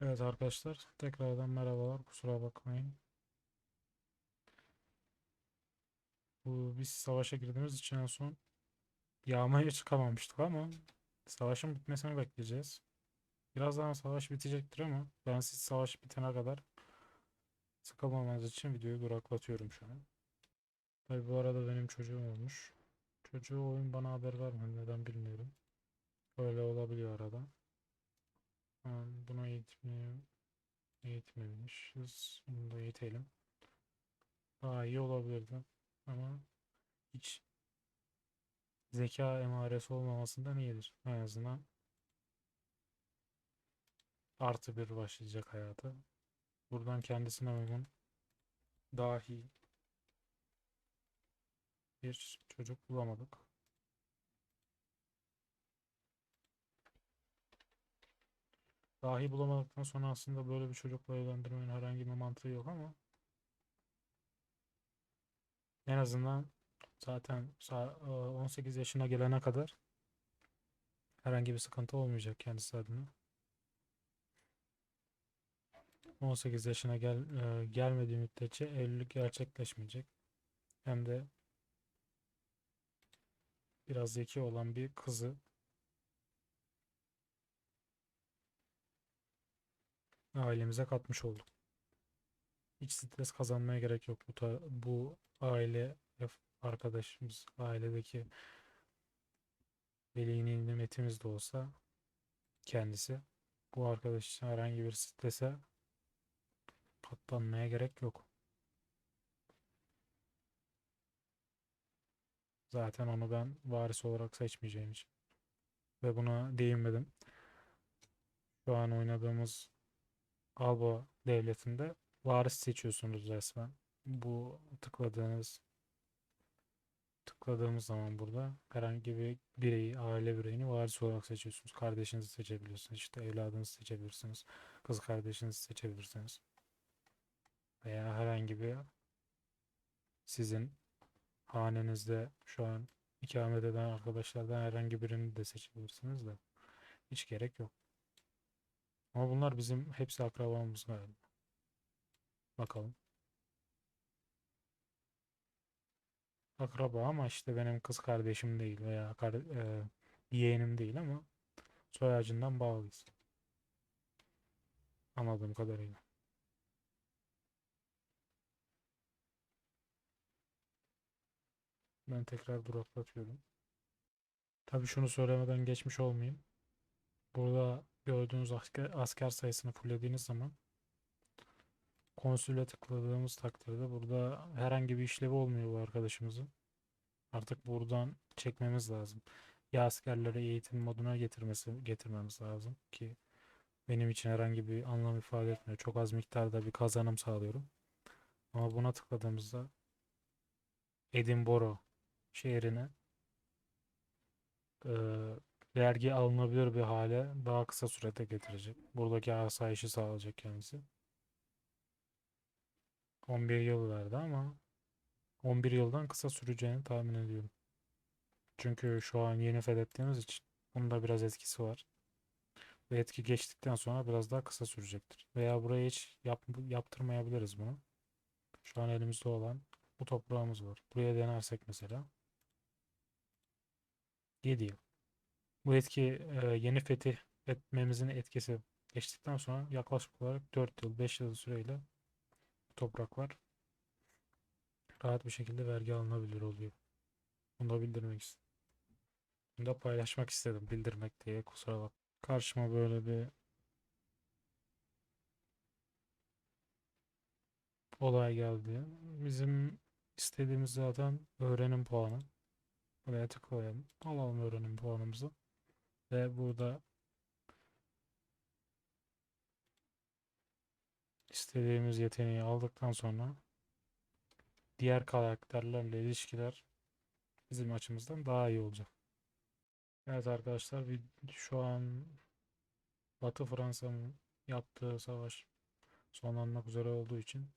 Evet arkadaşlar tekrardan merhabalar kusura bakmayın. Bu biz savaşa girdiğimiz için en son yağmaya çıkamamıştık ama savaşın bitmesini bekleyeceğiz. Birazdan savaş bitecektir ama ben siz savaş bitene kadar sıkılmamanız için videoyu duraklatıyorum şu an. Tabi bu arada benim çocuğum olmuş. Çocuğu oyun bana haber vermedi neden bilmiyorum. Öyle olabiliyor arada. Bunu eğitmeye eğitmemişiz. Bunu da eğitelim. Daha iyi olabilirdi. Ama hiç zeka emaresi olmamasından iyidir. En azından artı bir başlayacak hayata. Buradan kendisine uygun dahi bir çocuk bulamadık. Dahi bulamadıktan sonra aslında böyle bir çocukla evlendirmenin herhangi bir mantığı yok ama en azından zaten sa- e, 18 yaşına gelene kadar herhangi bir sıkıntı olmayacak kendisi adına. 18 yaşına gel e, gelmediği müddetçe evlilik gerçekleşmeyecek. Hem de biraz zeki olan bir kızı ailemize katmış olduk. Hiç stres kazanmaya gerek yok. Bu, ta- bu aile arkadaşımız, ailedeki veli nimetimiz de olsa kendisi bu arkadaş için herhangi bir strese katlanmaya gerek yok. Zaten onu ben varis olarak seçmeyeceğim için. Ve buna değinmedim. Şu an oynadığımız Alba devletinde varis seçiyorsunuz resmen. Bu tıkladığınız tıkladığımız zaman burada herhangi bir bireyi, aile bireyini varis olarak seçiyorsunuz. Kardeşinizi seçebilirsiniz, işte evladınızı seçebilirsiniz, kız kardeşinizi seçebilirsiniz. Veya herhangi bir sizin hanenizde şu an ikamet eden arkadaşlardan herhangi birini de seçebilirsiniz de hiç gerek yok. Ama bunlar bizim hepsi akrabamız galiba. Bakalım. Akraba ama işte benim kız kardeşim değil veya kar, e, yeğenim değil ama soy ağacından bağlıyız. Anladığım kadarıyla. Ben tekrar duraklatıyorum. Tabii şunu söylemeden geçmiş olmayayım. Burada gördüğünüz asker, asker sayısını fullediğiniz zaman konsüle tıkladığımız takdirde burada herhangi bir işlevi olmuyor bu arkadaşımızın. Artık buradan çekmemiz lazım. Ya askerleri eğitim moduna getirmesi getirmemiz lazım ki benim için herhangi bir anlam ifade etmiyor. Çok az miktarda bir kazanım sağlıyorum. Ama buna tıkladığımızda Edinburgh şehrine eee, vergi alınabilir bir hale daha kısa sürede getirecek. Buradaki asayişi sağlayacak kendisi. 11 yıl verdi ama 11 yıldan kısa süreceğini tahmin ediyorum. Çünkü şu an yeni fethettiğimiz için bunda biraz etkisi var. Ve etki geçtikten sonra biraz daha kısa sürecektir. Veya buraya hiç yap, yaptırmayabiliriz bunu. Şu an elimizde olan bu toprağımız var. Buraya denersek mesela 7 yıl. Bu etki e, yeni fetih etmemizin etkisi geçtikten sonra yaklaşık olarak 4 yıl 5 yıl süreyle topraklar rahat bir şekilde vergi alınabilir oluyor. Bunu da bildirmek istedim. Bunu da paylaşmak istedim bildirmek diye kusura bak. Karşıma böyle bir olay geldi. Bizim istediğimiz zaten öğrenim puanı. Buraya tıklayalım. Alalım öğrenim puanımızı. Ve burada istediğimiz yeteneği aldıktan sonra diğer karakterlerle ilişkiler bizim açımızdan daha iyi olacak. Evet arkadaşlar şu an Batı Fransa'nın yaptığı savaş sonlanmak üzere olduğu için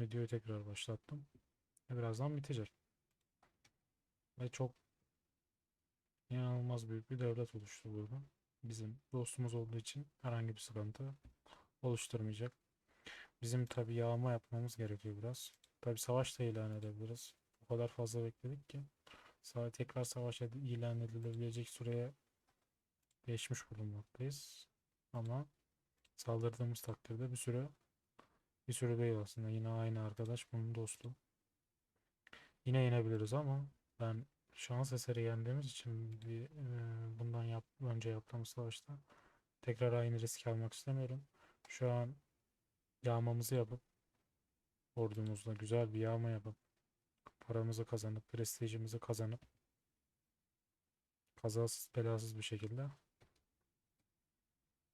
videoyu tekrar başlattım. Birazdan bitecek. Ve çok inanılmaz büyük bir devlet oluştu burada. Bizim dostumuz olduğu için herhangi bir sıkıntı oluşturmayacak. Bizim tabi yağma yapmamız gerekiyor biraz. Tabi savaş da ilan edebiliriz. O kadar fazla bekledik ki. Sa tekrar savaş ilan edilebilecek süreye geçmiş bulunmaktayız. Ama saldırdığımız takdirde bir süre bir süre değil aslında. Yine aynı arkadaş bunun dostu. Yine yenebiliriz ama ben şans eseri yendiğimiz için bir e, bundan yap, önce yaptığımız savaşta tekrar aynı riski almak istemiyorum. Şu an yağmamızı yapıp ordumuzla güzel bir yağma yapıp paramızı kazanıp prestijimizi kazanıp kazasız belasız bir şekilde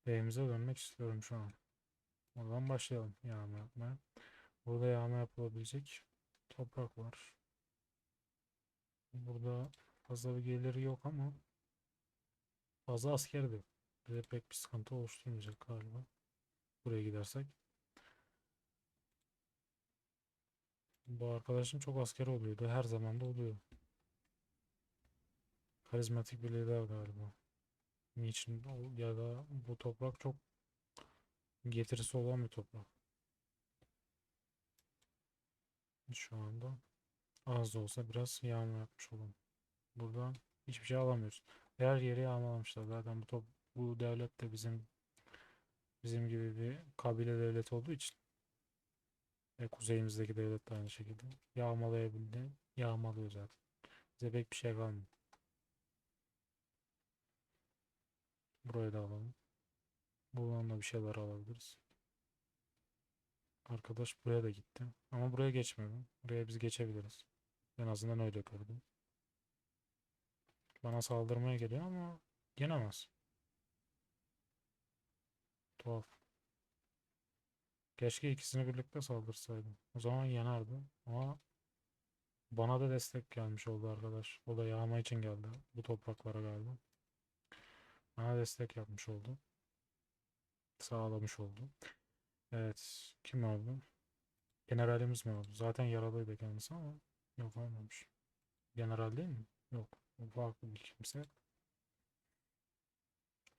evimize dönmek istiyorum şu an. Oradan başlayalım yağma yapmaya. Burada yağma yapılabilecek toprak var. Burada fazla bir geliri yok ama fazla asker de. Bize pek bir sıkıntı oluşturmayacak galiba. Buraya gidersek. Bu arkadaşın çok askeri oluyordu. Her zaman da oluyor. Karizmatik bir lider galiba. Niçin ya da bu toprak çok getirisi olan bir toprak. Şu anda az da olsa biraz yağma yapmış olalım. Buradan hiçbir şey alamıyoruz. Her yeri yağmalamışlar. Zaten bu top, bu devlet de bizim bizim gibi bir kabile devleti olduğu için ve kuzeyimizdeki devlet de aynı şekilde yağmalayabildi. Yağmalıyor zaten. Bize pek bir şey kalmıyor. Burayı da alalım. Buradan da bir şeyler alabiliriz. Arkadaş buraya da gitti. Ama buraya geçmedi. Buraya biz geçebiliriz. En azından öyle gördüm. Bana saldırmaya geliyor ama yenemez. Tuhaf. Keşke ikisini birlikte saldırsaydım. O zaman yenerdi. Ama bana da destek gelmiş oldu arkadaş. O da yağma için geldi. Bu topraklara geldi. Bana destek yapmış oldu. Sağlamış oldu. Evet. Kim öldü? Generalimiz mi öldü? Zaten yaralıydı kendisi ama yok olmamış. General değil mi? Yok. Farklı bir kimse.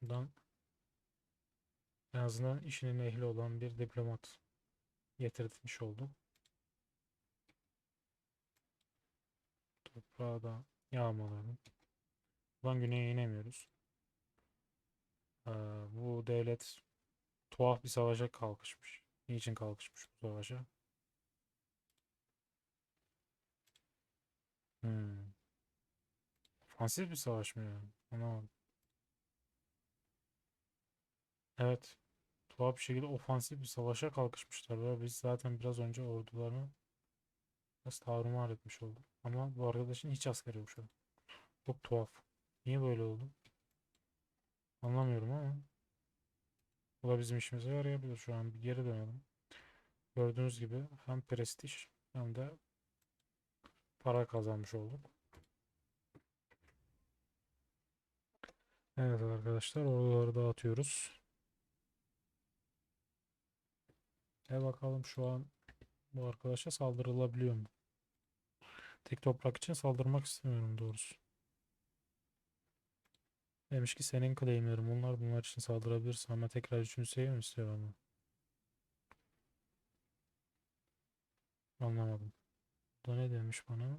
Buradan en azından işinin ehli olan bir diplomat getirtmiş oldu. Toprağı da yağmalayalım. Buradan güneye inemiyoruz. Ee, bu devlet tuhaf bir savaşa kalkışmış. Niçin kalkışmış bu savaşa? Hmm. Ofansif bir savaş mı yani? Anlamadım. Evet. Tuhaf bir şekilde ofansif bir savaşa kalkışmışlar ve biz zaten biraz önce ordularını biraz tarumar etmiş olduk. Ama bu arkadaşın hiç askeri yok şu an. Çok tuhaf. Niye böyle oldu? Anlamıyorum ama. Bu da bizim işimize yarayabilir. Şu an bir geri dönelim. Gördüğünüz gibi hem prestij hem de para kazanmış olduk. Evet arkadaşlar oraları dağıtıyoruz. E bakalım şu an bu arkadaşa saldırılabiliyor mu? Tek toprak için saldırmak istemiyorum doğrusu. Demiş ki senin claimlerin bunlar bunlar için saldırabilirsin ama tekrar üçüncü seviye mi istiyor ama? Anlamadım. Bu ne demiş bana?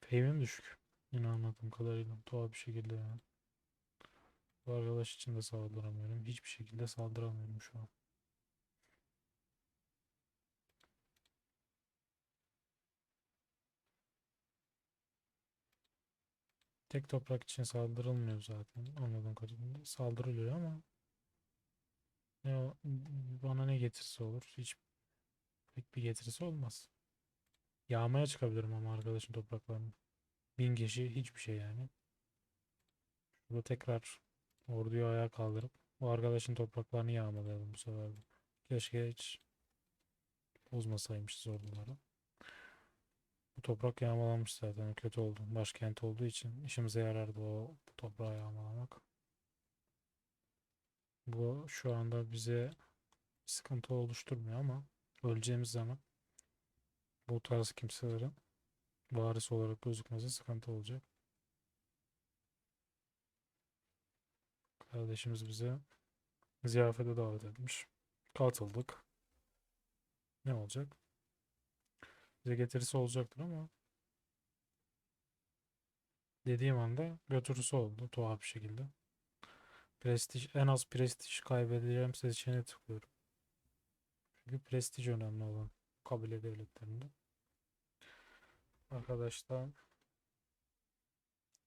Fame'im düşük. Yine anladığım kadarıyla tuhaf bir şekilde yani. Bu arkadaş için de saldıramıyorum. Hiçbir şekilde saldıramıyorum şu an. Tek toprak için saldırılmıyor zaten. Anladığım kadarıyla. Saldırılıyor ama ne bana ne getirisi olur? Hiç pek bir getirisi olmaz. Yağmaya çıkabilirim ama arkadaşın topraklarını. Bin kişi hiçbir şey yani. Burada tekrar orduyu ayağa kaldırıp o arkadaşın topraklarını yağmalayalım bu sefer. Keşke hiç bozmasaymışız orduları. Bu toprak yağmalanmış zaten. Kötü oldu. Başkent olduğu için işimize yarardı o toprağı yağmalamak. Bu şu anda bize sıkıntı oluşturmuyor ama öleceğimiz zaman bu tarz kimselerin varis olarak gözükmesi sıkıntı olacak. Kardeşimiz bize ziyafete davet etmiş. Katıldık. Ne olacak? Bize getirisi olacaktır ama dediğim anda götürüsü oldu tuhaf bir şekilde. Prestij, en az prestij kaybedeceğim seçeneğe tıklıyorum. Çünkü prestij önemli olan kabile devletlerinde. Arkadaşlar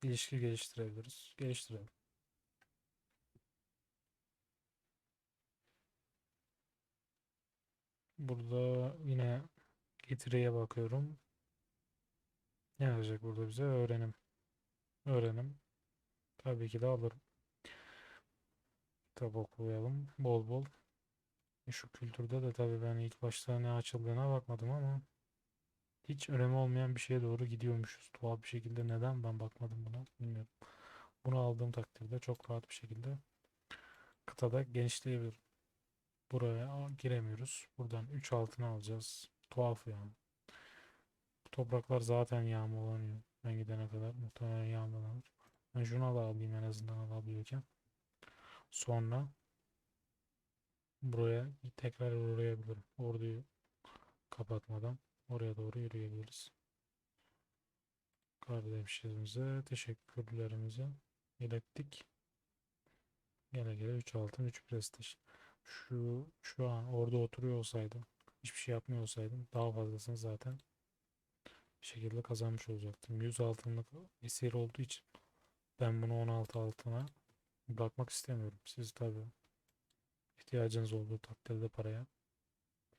ilişki geliştirebiliriz. Geliştirelim. Burada yine getiriye bakıyorum. Ne yazacak burada bize? Öğrenim. Öğrenim. Tabii ki de alırım. Kitap okuyalım. Bol bol. Şu kültürde de tabii ben ilk başta ne açıldığına bakmadım ama hiç önemi olmayan bir şeye doğru gidiyormuşuz. Tuhaf bir şekilde neden ben bakmadım buna bilmiyorum. Bunu aldığım takdirde çok rahat bir şekilde kıtada genişleyebilirim. Buraya giremiyoruz. Buradan 3 altına alacağız. Tuhaf yani. Bu topraklar zaten yağmalanıyor. Ben gidene kadar muhtemelen yağmalanır. Ben şunu da alayım en azından alabiliyorken. Sonra buraya tekrar uğrayabilirim. Orduyu kapatmadan oraya doğru yürüyebiliriz. Kardeşimize teşekkürlerimizi ilettik. Gele gele 3 altın 3 prestij. Şu şu an orada oturuyor olsaydım, hiçbir şey yapmıyor olsaydım daha fazlasını zaten bir şekilde kazanmış olacaktım. 100 altınlık esir olduğu için ben bunu 16 altına bırakmak istemiyorum. Siz tabii ihtiyacınız olduğu takdirde paraya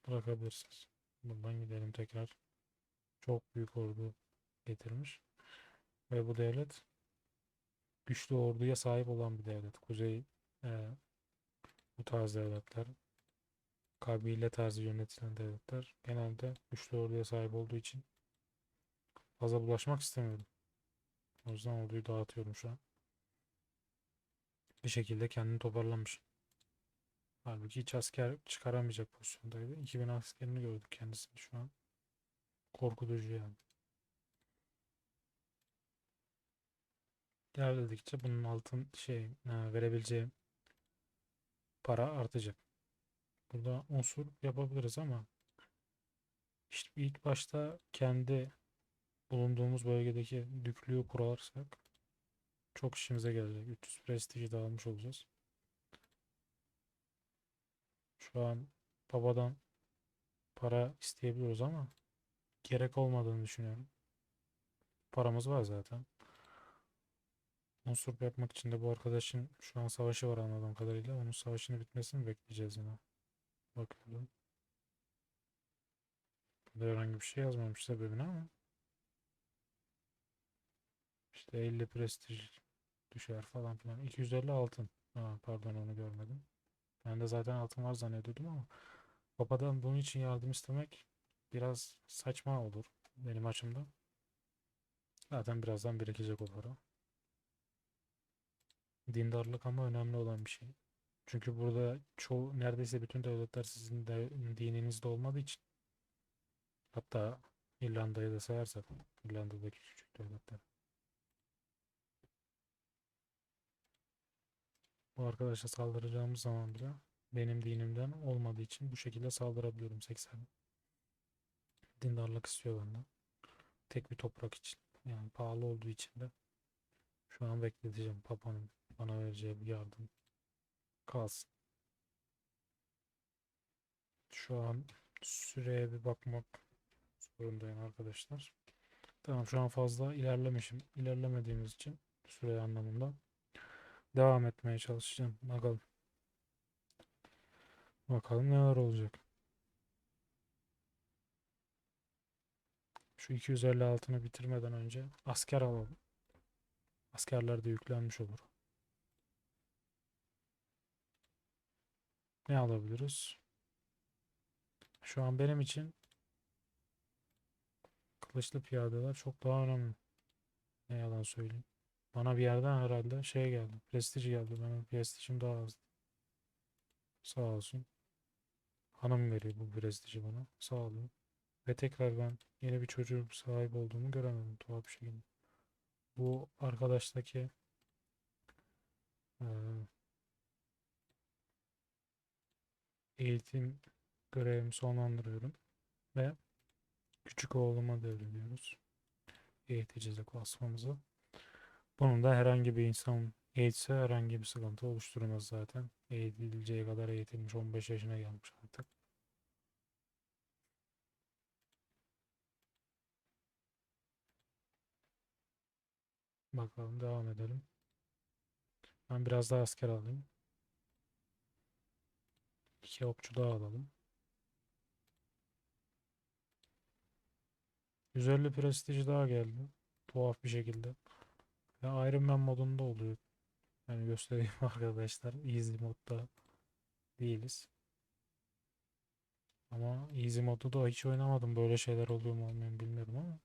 bırakabilirsiniz. Buradan gidelim tekrar. Çok büyük ordu getirmiş. Ve bu devlet güçlü orduya sahip olan bir devlet. Kuzey e, bu tarz devletler kabile tarzı yönetilen devletler genelde güçlü orduya sahip olduğu için fazla bulaşmak istemiyorum. O yüzden orduyu dağıtıyorum şu an. Bir şekilde kendini toparlamış. Halbuki hiç asker çıkaramayacak pozisyondaydı. 2000 askerini gördük kendisini şu an. Korkutucu yani. İlerledikçe bunun altın şey e, verebileceği para artacak. Burada unsur yapabiliriz ama işte ilk başta kendi bulunduğumuz bölgedeki düklüğü kurarsak çok işimize gelecek. 300 prestiji de almış olacağız. Şu an babadan para isteyebiliyoruz ama gerek olmadığını düşünüyorum. Paramız var zaten. Unsur yapmak için de bu arkadaşın şu an savaşı var anladığım kadarıyla. Onun savaşını bitmesini bekleyeceğiz yine. Bakıyorum. Burada herhangi bir şey yazmamış sebebini ama. İşte 50 prestij düşer falan filan. 250 altın. Ha, pardon onu görmedim. Ben de zaten altın var zannediyordum ama babadan bunun için yardım istemek biraz saçma olur benim açımdan. Zaten birazdan birikecek o para. Dindarlık ama önemli olan bir şey. Çünkü burada çoğu neredeyse bütün devletler sizin de dininizde olmadığı için hatta İrlanda'yı da sayarsak İrlanda'daki küçük devletler. Bu arkadaşa saldıracağımız zaman bile benim dinimden olmadığı için bu şekilde saldırabiliyorum 80. Dindarlık istiyor benden. Tek bir toprak için. Yani pahalı olduğu için de şu an bekleteceğim Papa'nın bana vereceği bir yardım kalsın. Şu an süreye bir bakmak zorundayım arkadaşlar. Tamam şu an fazla ilerlemişim. İlerlemediğimiz için süre anlamında devam etmeye çalışacağım. Bakalım. Bakalım neler olacak. Şu 256'ını bitirmeden önce asker alalım. Askerler de yüklenmiş olur. Ne alabiliriz? Şu an benim için kılıçlı piyadeler çok daha önemli. Ne yalan söyleyeyim. Bana bir yerden herhalde şey geldi. Prestij geldi. Benim prestijim daha az. Sağ olsun. Hanım veriyor bu prestiji bana. Sağ olun. Ve tekrar ben yeni bir çocuğun sahip olduğumu göremedim tuhaf bir şekilde. Bu arkadaştaki eğitim görevimi sonlandırıyorum. Ve küçük oğluma devrediyoruz. Eğiteceğiz klasmamızı. Bunun da herhangi bir insan eğitse herhangi bir sıkıntı oluşturmaz zaten. Eğitileceği kadar eğitilmiş 15 yaşına gelmiş artık. Bakalım devam edelim. Ben biraz daha asker alayım. İki okçu daha alalım. 150 prestij daha geldi. Tuhaf bir şekilde. Ve Iron Man modunda oluyor. Yani göstereyim arkadaşlar. Easy modda değiliz. Ama Easy modda da hiç oynamadım. Böyle şeyler oluyor mu olmuyor mu bilmiyorum ama.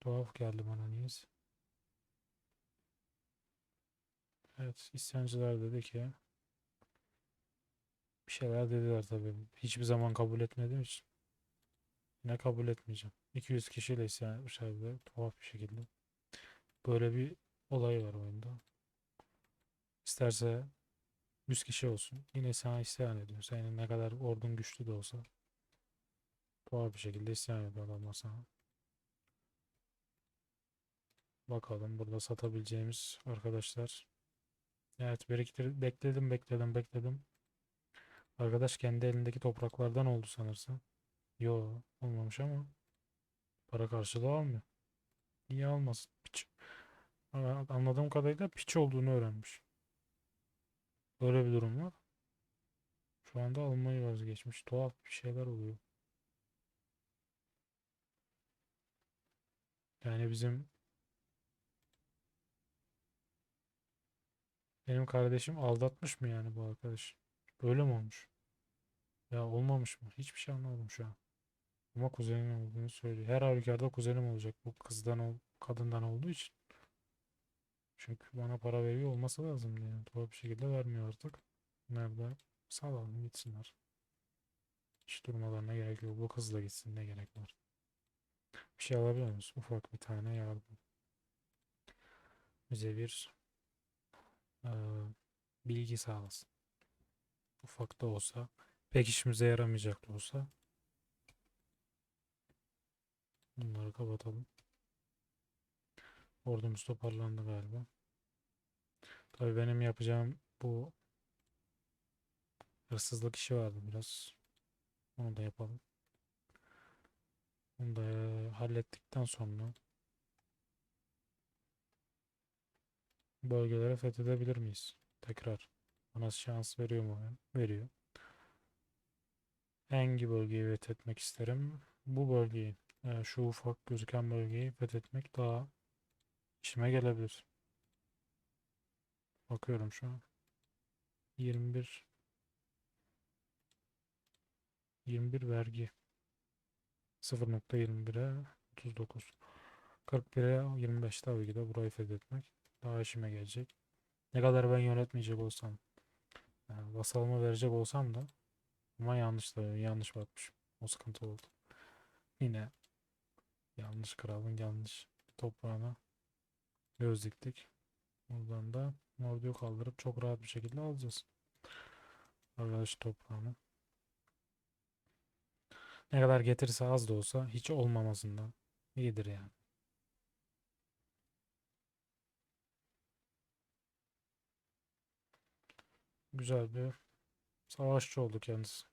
Tuhaf geldi bana niyeyse. Evet, isyancılar dedi ki bir şeyler dediler tabii. Hiçbir zaman kabul etmediğim için yine kabul etmeyeceğim. 200 kişiyle isyan etmişler bir de tuhaf bir şekilde. Böyle bir olay var oyunda. İsterse 100 kişi olsun. Yine sana isyan ediyor. Senin ne kadar ordun güçlü de olsa tuhaf bir şekilde isyan ediyor adamlar sana. Bakalım burada satabileceğimiz arkadaşlar. Evet biriktir bekledim bekledim bekledim. Arkadaş kendi elindeki topraklardan oldu sanırsam. Yo olmamış ama para karşılığı almıyor. Niye almasın? Piç. Anladığım kadarıyla piç olduğunu öğrenmiş. Böyle bir durum var. Şu anda almayı vazgeçmiş. Tuhaf bir şeyler oluyor. Yani bizim benim kardeşim aldatmış mı yani bu arkadaş? Böyle mi olmuş? Ya olmamış mı? Hiçbir şey anlamadım şu an. Ama kuzenim olduğunu söylüyor. Her halükarda kuzenim olacak bu kızdan ol, kadından olduğu için. Çünkü bana para veriyor olması lazım yani. Tuhaf bir şekilde vermiyor artık. Nerede? Salalım gitsinler. Hiç durmalarına gerek yok. Bu kız da gitsin ne gerek var. Bir şey alabiliyor muyuz? Ufak bir tane yardım. Bize bir eee, bilgi sağlasın. Ufak da olsa. Pek işimize yaramayacak da olsa. Bunları kapatalım. Ordumuz toparlandı galiba. Tabii benim yapacağım bu hırsızlık işi vardı biraz. Onu da yapalım. Onu da eee, hallettikten sonra bölgelere fethedebilir miyiz? Tekrar. Bana şans veriyor mu? Veriyor. Hangi bölgeyi fethetmek isterim? Bu bölgeyi. Eee, şu ufak gözüken bölgeyi fethetmek daha işime gelebilir. Bakıyorum şu an. 21 21 vergi. 0.21'e 39. 41'e 25 tabii ki de burayı fethetmek daha işime gelecek. Ne kadar ben yönetmeyecek olsam, yani vasalımı verecek olsam da ama yanlış da yanlış bakmışım. O sıkıntı oldu. Yine yanlış kralın yanlış toprağına göz diktik. Buradan da orduyu kaldırıp çok rahat bir şekilde alacağız. Arkadaş toprağını. Ne kadar getirirse az da olsa hiç olmamasından iyidir yani. Güzel bir savaşçı oldu kendisi.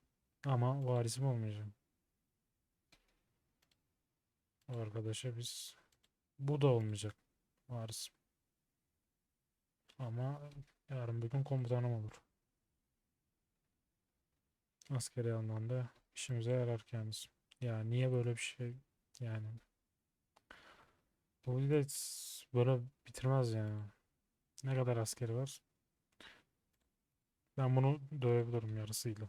Ama varisim olmayacak. Arkadaşa biz bu da olmayacak varis. Ama yarın bir gün komutanım olur. Askeri anlamda işimize yarar kendisi. Ya niye böyle bir şey yani bu da böyle bitirmez yani. Ne kadar askeri var? Ben bunu dövebilirim yarısıyla.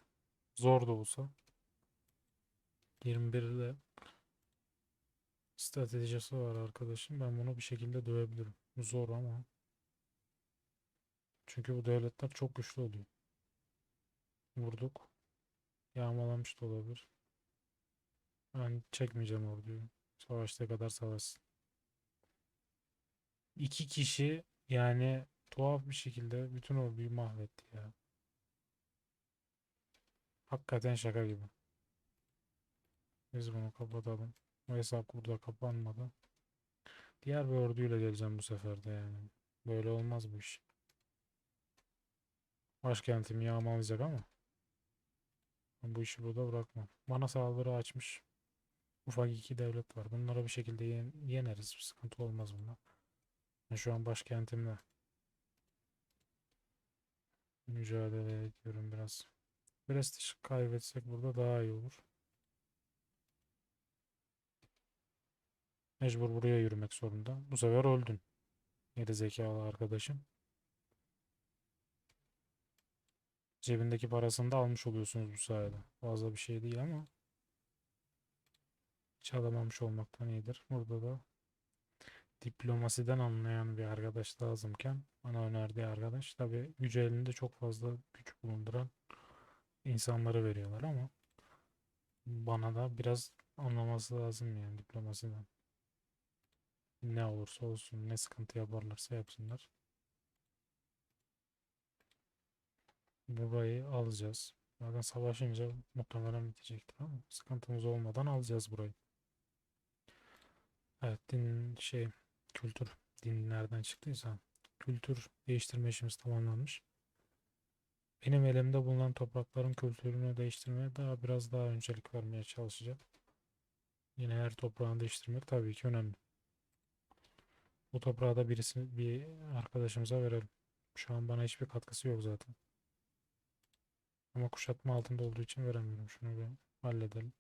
Zor da olsa. 21'de stratejisi var arkadaşım. Ben bunu bir şekilde dövebilirim. Zor ama. Çünkü bu devletler çok güçlü oluyor. Vurduk. Yağmalamış da olabilir. Ben çekmeyeceğim orduyu. Savaştığı kadar savaşsın. İki kişi yani tuhaf bir şekilde bütün orduyu mahvetti ya. Hakikaten şaka gibi. Biz bunu kapatalım. Bu hesap burada kapanmadı. Diğer bir orduyla geleceğim bu sefer de yani. Böyle olmaz bu iş. Başkentimi yağmalayacak ama. Bu işi burada bırakmam. Bana saldırı açmış. Ufak iki devlet var. Bunlara bir şekilde yen- yeneriz. Sıkıntı olmaz bunda. Ben şu an başkentimde. Mücadele ediyorum biraz. Prestij kaybetsek burada daha iyi olur. Mecbur buraya yürümek zorunda. Bu sefer öldün. Geri zekalı arkadaşım. Cebindeki parasını da almış oluyorsunuz bu sayede. Fazla bir şey değil ama hiç alamamış olmaktan iyidir. Burada da diplomasiden anlayan bir arkadaş lazımken bana önerdiği arkadaş tabi gücü elinde çok fazla güç bulunduran insanları veriyorlar ama bana da biraz anlaması lazım yani diplomasiden. Ne olursa olsun, ne sıkıntı yaparlarsa yapsınlar. Burayı alacağız. Zaten savaşınca muhtemelen bitecektir ama sıkıntımız olmadan alacağız burayı. Evet, din şey kültür din nereden çıktıysa kültür değiştirme işimiz tamamlanmış. Benim elimde bulunan toprakların kültürünü değiştirmeye daha biraz daha öncelik vermeye çalışacağım. Yine her toprağını değiştirmek tabii ki önemli. Bu toprağı da birisi bir arkadaşımıza verelim. Şu an bana hiçbir katkısı yok zaten. Ama kuşatma altında olduğu için veremiyorum. Şunu bir halledelim.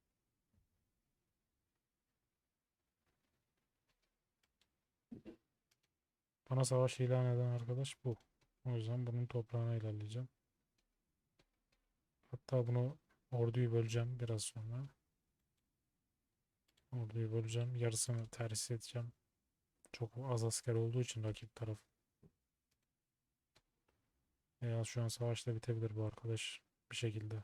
Bana savaş ilan eden arkadaş bu. O yüzden bunun toprağına ilerleyeceğim. Hatta bunu orduyu böleceğim biraz sonra. Orduyu böleceğim. Yarısını terhis edeceğim. Çok az asker olduğu için rakip taraf. Veya şu an savaşta bitebilir bu arkadaş bir şekilde.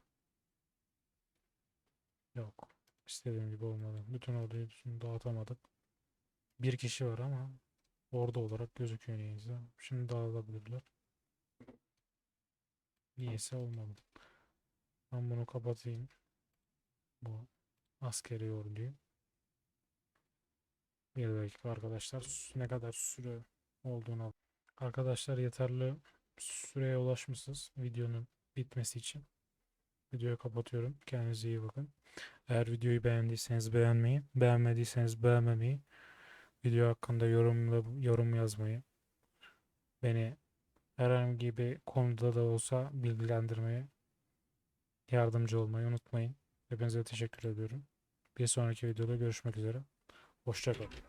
Yok. İstediğim gibi olmadı. Bütün orduyu dağıtamadık. Bir kişi var ama ordu olarak gözüküyor neyse. Şimdi dağılabilirler. Niyeyse olmadı. Ben bunu kapatayım. Bu askeri orduyu. Bir dakika arkadaşlar. Ne kadar süre olduğunu Arkadaşlar yeterli süreye ulaşmışsınız videonun bitmesi için. Videoyu kapatıyorum. Kendinize iyi bakın. Eğer videoyu beğendiyseniz beğenmeyi, beğenmediyseniz beğenmemeyi, video hakkında yorum, yorum yazmayı, beni herhangi bir konuda da olsa bilgilendirmeye, yardımcı olmayı unutmayın. Hepinize teşekkür ediyorum. Bir sonraki videoda görüşmek üzere. Hoşça kalın.